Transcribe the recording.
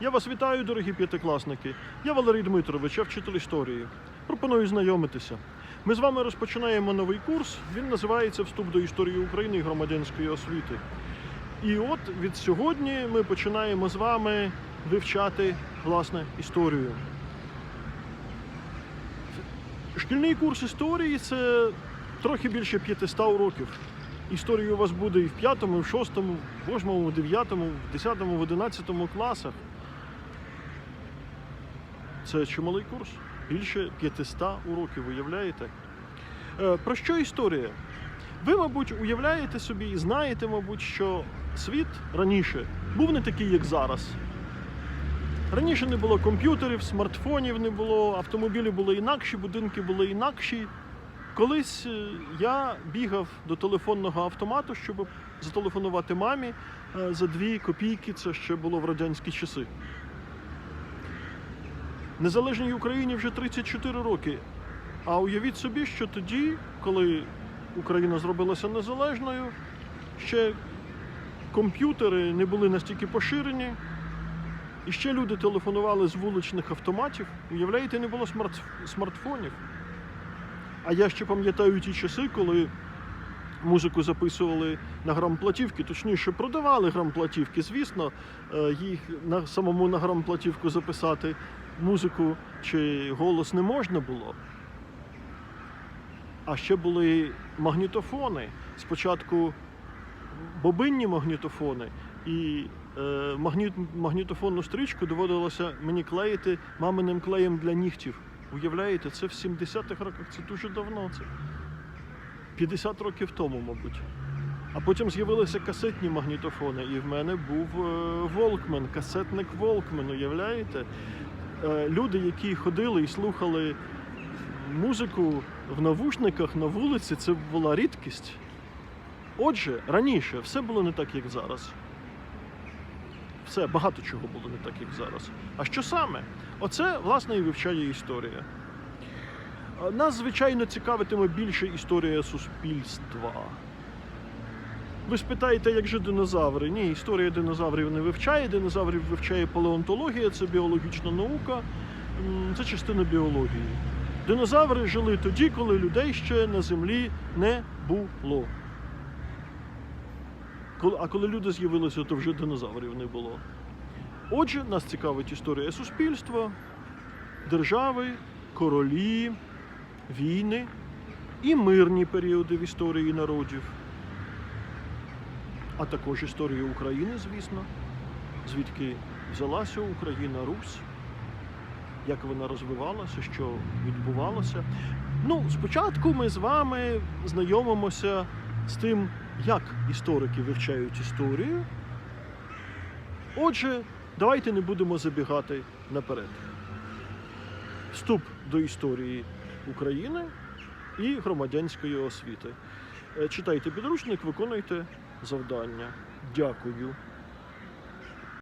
Я вас вітаю, дорогі п'ятикласники. Я Валерій Дмитрович, я вчитель історії. Пропоную знайомитися. Ми з вами розпочинаємо новий курс. Він називається Вступ до історії України і громадянської освіти. І от від сьогодні ми починаємо з вами вивчати власне історію. Шкільний курс історії це трохи більше 500 уроків. Історії у вас буде і в 5, і в 6, в 8, в 9, в 10, в 11 класах. Це чималий курс. Більше 500 уроків, уявляєте? Е, Про що історія? Ви, мабуть, уявляєте собі і знаєте, мабуть, що світ раніше був не такий, як зараз. Раніше не було комп'ютерів, смартфонів не було, автомобілі були інакші, будинки були інакші. Колись е, я бігав до телефонного автомату, щоб зателефонувати мамі е, за дві копійки. Це ще було в радянські часи. Незалежній Україні вже 34 роки. А уявіть собі, що тоді, коли Україна зробилася незалежною, ще комп'ютери не були настільки поширені, і ще люди телефонували з вуличних автоматів. Уявляєте, не було смарт- смартфонів. А я ще пам'ятаю ті часи, коли музику записували на грамплатівки, точніше, продавали грамплатівки. Звісно, е, їх на самому на грамплатівку записати музику чи голос не можна було. А ще були магнітофони. Спочатку бобинні магнітофони, і е, магніт, магнітофонну стрічку доводилося мені клеїти маминим клеєм для нігтів. Уявляєте, це в 70-х роках, це дуже давно. Це 50 років тому, мабуть. А потім з'явилися касетні магнітофони, і в мене був Волкмен, касетник Волкмен, уявляєте? Е, Люди, які ходили і слухали музику в навушниках на вулиці, це була рідкість. Отже, раніше все було не так, як зараз. Все, багато чого було не так, як зараз. А що саме? Оце, власне, і вивчає історія. Нас, звичайно, цікавитиме більше історія суспільства. Ви спитаєте, як же динозаври? Ні, історія динозаврів не вивчає. Динозаврів вивчає палеонтологія, це біологічна наука, це частина біології. Динозаври жили тоді, коли людей ще на землі не було. А коли люди з'явилися, то вже динозаврів не було. Отже, нас цікавить історія суспільства, держави, королі, війни і мирні періоди в історії народів, а також історія України, звісно, звідки взялася Україна, Русь, як вона розвивалася, що відбувалося. Ну, спочатку ми з вами знайомимося з тим, як історики вивчають історію. Отже, давайте не будемо забігати наперед. Вступ до історії України і громадянської освіти. Е, Читайте підручник, виконуйте завдання. Дякую.